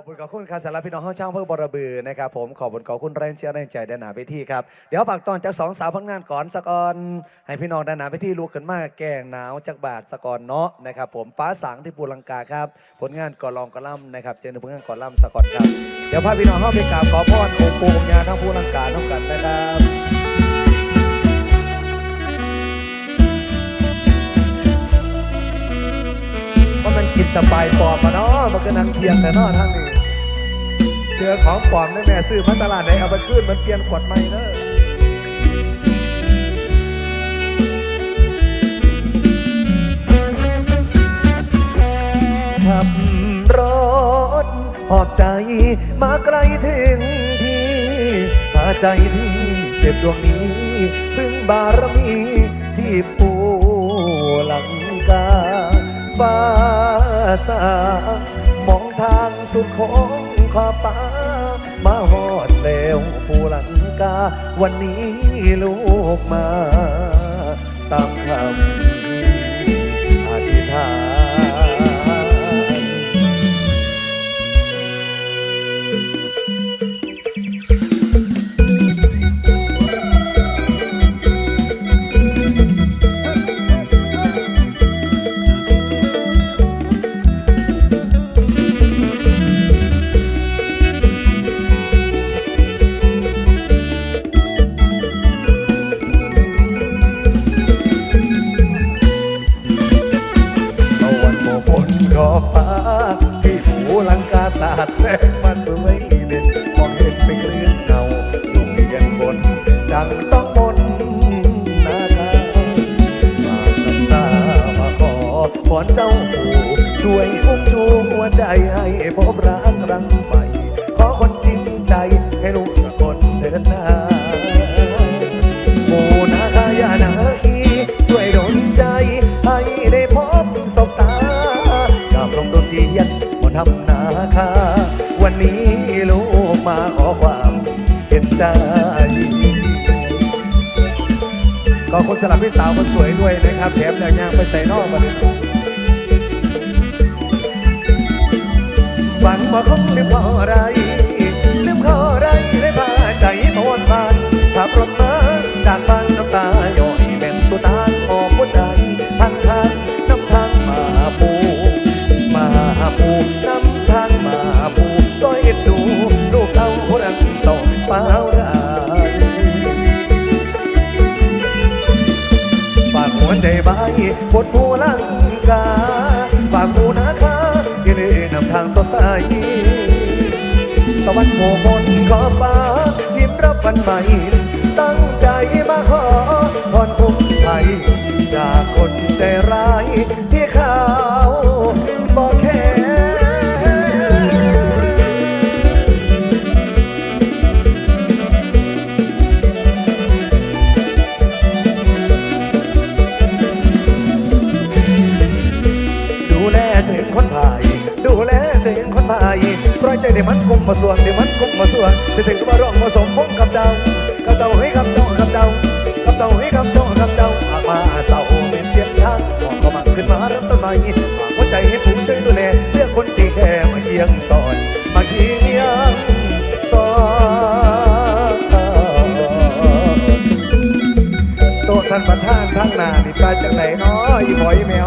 อบคุณขอบคุณครับสำหรับพี่น้องห้องช่างเพื่อบรบือนะครับผมขอบคุณขอบคุณแรงเชียร์แรงใจด้านหนาไปที่ครับเดี๋ยวฝากตอนจากสองสาวพักงานก่อนสะกอนให้พี่น้องด้านหนาไปที่รู้กันมากแกงหนาวจากบาทสะกอนเนาะนะครับผมฟ้าสางที่ปูลังกาครับผลงานก่อลองกอล่ำนะครับเจนผลงานก่อล่ำสะกอนครับเดี๋ยวพาพี่น้องเข้าไปกราบขอพรองค์ปู่องค์ยาทั้งปูลังกาน้งกันนะครับ สบายปลอมมาเนาะมันก็นังเทียงแต่นาะทางนี้เจอของปลอมได้แม่ซื้อมาตลาดไหนเอาไปขึ้นมันเปลี่ยนขวดใหม่เด้อขับรถหอบใจมาไกลถึงที่หาใจที่เจ็บดวงนี้พึ่งบารมีที่ผู้หลังกาฟ้า สามองทางสุดของขอบฟ้า มาหอดแล้วผู้หลังกา วันนี้ลูกมา ตามคำ ดแสงมาสวยเด่นมองเห็นเป็นเรื่องเงาอยู่เรียนบน ดังต้องมนนาคามาน้ำตามาขอพรเจ้าปู่ช่วยอุ้มชูหัวใจให้พบรักครั้งใหม่ ขอคนจริงใจให้ลูกสักคนเถิดนาหมู่นาคายานาคีช่วยดลใจให้ได้พบสบตา กับลงตัวเสียนบนทำนาคา วันนี้ลูกมาขอความเห็นใจก็คนสลับพี่สาวคนสวยด้วยนะครับแถมยังยางไปใส่นอกมาเลยฝันว่าคงลืมขออะไร ฝายปวใจใบบนหูลังกาฝากหูนะคาที่ได้นำทางสดใสตะวันโหม่บนขอบฟ้ายิ้มรับวันใหม่ ตั้งใจมาขอพรคุ้มไทย งคนพายปล่อยใจเดี๋ยวมันกุมาสวงเดี๋ยวมันกุมาสวงจะถึงก็มาร้องมาสมพงกับเจ้ากับเจ้าให้กับเจ้ากับเจ้ากับเจ้าให้กับเจ้ากับเจ้าหากมาเศร้าเป็นเพียงทางมองก็มาขึ้นมาเริ่มต้นใหม่ฝากหัวใจให้ผู้ช่วยดูแลเลือกคนที่แค่มาเคียงสอนมาเคียงสอนโตท่านประธานข้างหน้านี่ปลาจากไหนนาะอีบอยแม่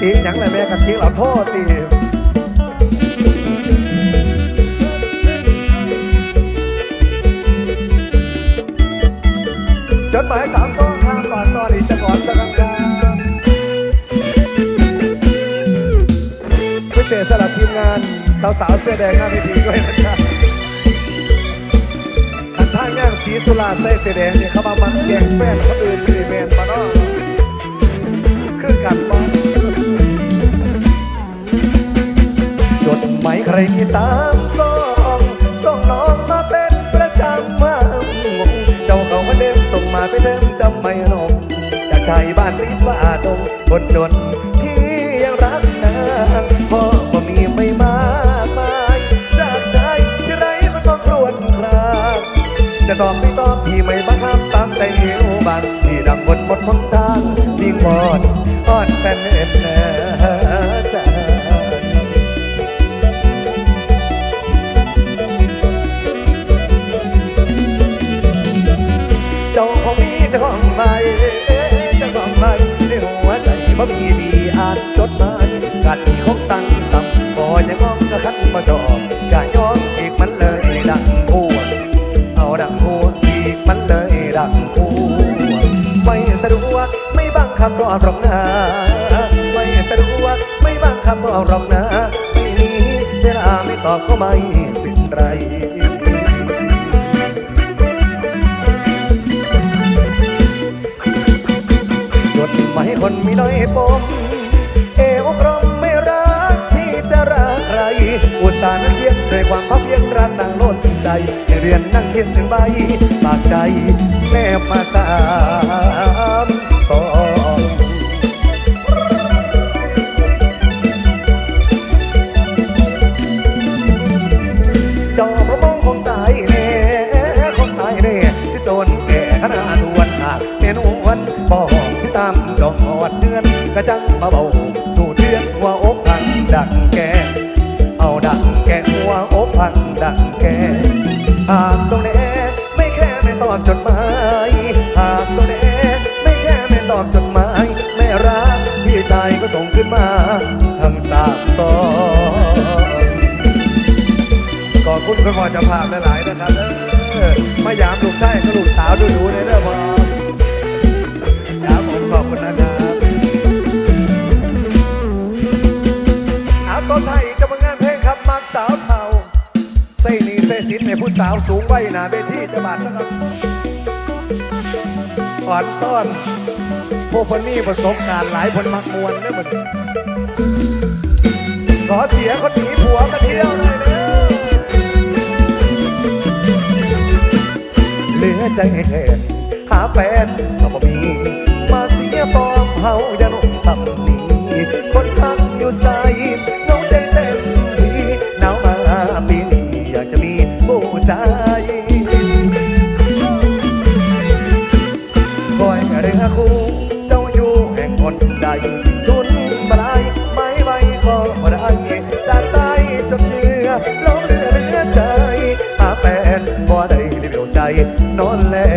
ติหยังเลยแม่กะติเราโทษตีจดหมายสามซองทางก่อนตอนนี้จะก่อนจะกลางกลางพิเศษสำหรับทีมงาน สาวๆเสื้อแดงหน้าพิธีด้วยนะครับทันท่างานสีสุราใส่เสื้อแดงเนี่ยเขามามันแกงแฟนเขาอื่นไม่ได้แมนมาเนาะ สามสองส่งน้องมาเป็นประจำมางงเจ้าเขามาเดิมส่งมาไปเดิมจำไม่ลงจากชายบ้านริบว่าดงคนจนที่ยังรักนางพ่อก็มีไม่มากมาย จากชายที่ไรมันต้องครวญครางจะตอบไม่ตอบที่ไม่บังคับตามใจเหวบางที่ดังบนบนทนทางนิ่งบอดอ้อนแฟนเอ็นแน่ คับรอรอกนะไม่สะดวกไม่บังคับรอหรอกนะไม่มีเวลาไม่ตอบก็ไม่เป็นไรจดหมายคนมีน้อยปมเอวกรมไม่รักที่จะรักใคร อุตส่าห์นั่งเขียนด้วยความพับเพียงรักนางล้นใจให้เรียนนั่งเขียนถึงใบปากใจแนบมาสาม สองจอประมงคงตายแน่คงตายแน่ที่ตนแก่ขนาดวนหากเมนวนบอกสิตามจอดเดือนกระจังมาเบาสู่เดือนว่าอกพังดังแกเอาดังแกหัวอกพังดังแกหากตรงแน่ไม่แค่ไม่ตอบจดหมาย คุณคุณพ่อจะภาพหลายๆนะครับเออมายามลูกชายกับลูกสาวดูดูในเด้อพ่อครับผมขอบคุณนะครับอาตอนไทยจะมางานเพลงครับมักสาวเทาใส่หนีใส่สินในผู้สาวสูงไว้หนาเวทีจะบัดนะครับอ่อนซ่อนพวกคนนี้ประสบการณ์หลายคนมักมวนเด้อหมดขอเสียคนหนีผัวมาเที่ยวหน่อยเด้อ อใจให้แทนหาแฟนก็บ่มี มาเสียฟอร์มเฮาอย่าหนุ่มสับนี้คนพักอยู่ใสน้องใจเต็มทีหนาวมาปีนี้อยากจะมีผู้ใจคอยเรือคู่เจ้าอยู่แห่งคนใดทุนบลายไม่ใบก็บ่ได้จากใต้จนเหนือลงเรือเหลือใจหาแฟนบ่ได้เดียวใจ นอนแลง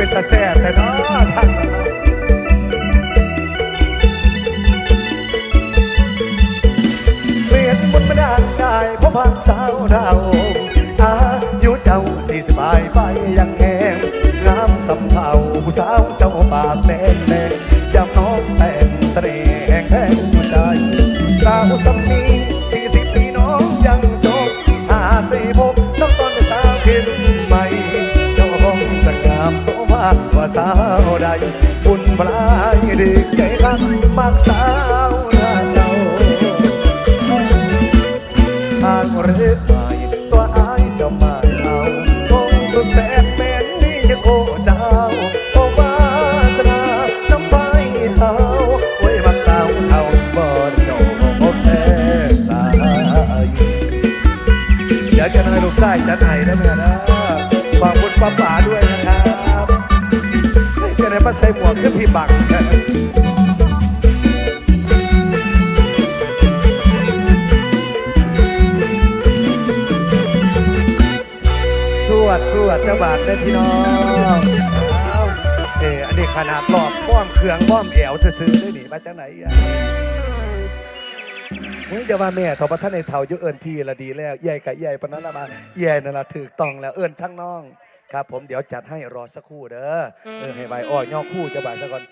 เป็นตาแซ่แต่เนาะท่านเปลี่ยนบนไม่ได้ได้เพราะพังสาวดาวอายุเจ้าสี่สิบปลายไปยังแหงงามสำเภาผู้สาวเจ้าปากแดงแดงยามน้องแต่ สาวใดบุญปลายดึกใจทักมักสาวนาเจ้าทางเรือใหม่ตัวอายจะม่เอาคงสุดแสนเป็นนี่ยังโอ้เจ้าโอ้วาสนาน้ำไปเฮาโอ้มักสาวเฮาบ่เจ้าพบแท้ตายเดี๋ยวจะนายลูกไส้จะไหนได้ไหมนะฝากคุณป้าป๋าด้วยนะครับ ให้จะไมาใส่หมวกขึ้นพี่บังสวดสวดเจ้าบาทได้พี่น้องเอออันนี้ขนาดรอบป้อมเครื่องป้อมแอวซื้อด้วยนี่มาจากไหนอะมึงจะว่าแม่ทอพระท่านในเทาอยู่เอิญทีละดีแล้วใหญ่กับใหญ่ปนนั้นละมาใหญ่นั่นละถูกต้องแล้วเอิญช่างน้อง ครับผมเดี๋ยวจัดให้รอสักครู่เด้อเออให้ใบอ้อยย่อคู่จะบ่ายสักก่อน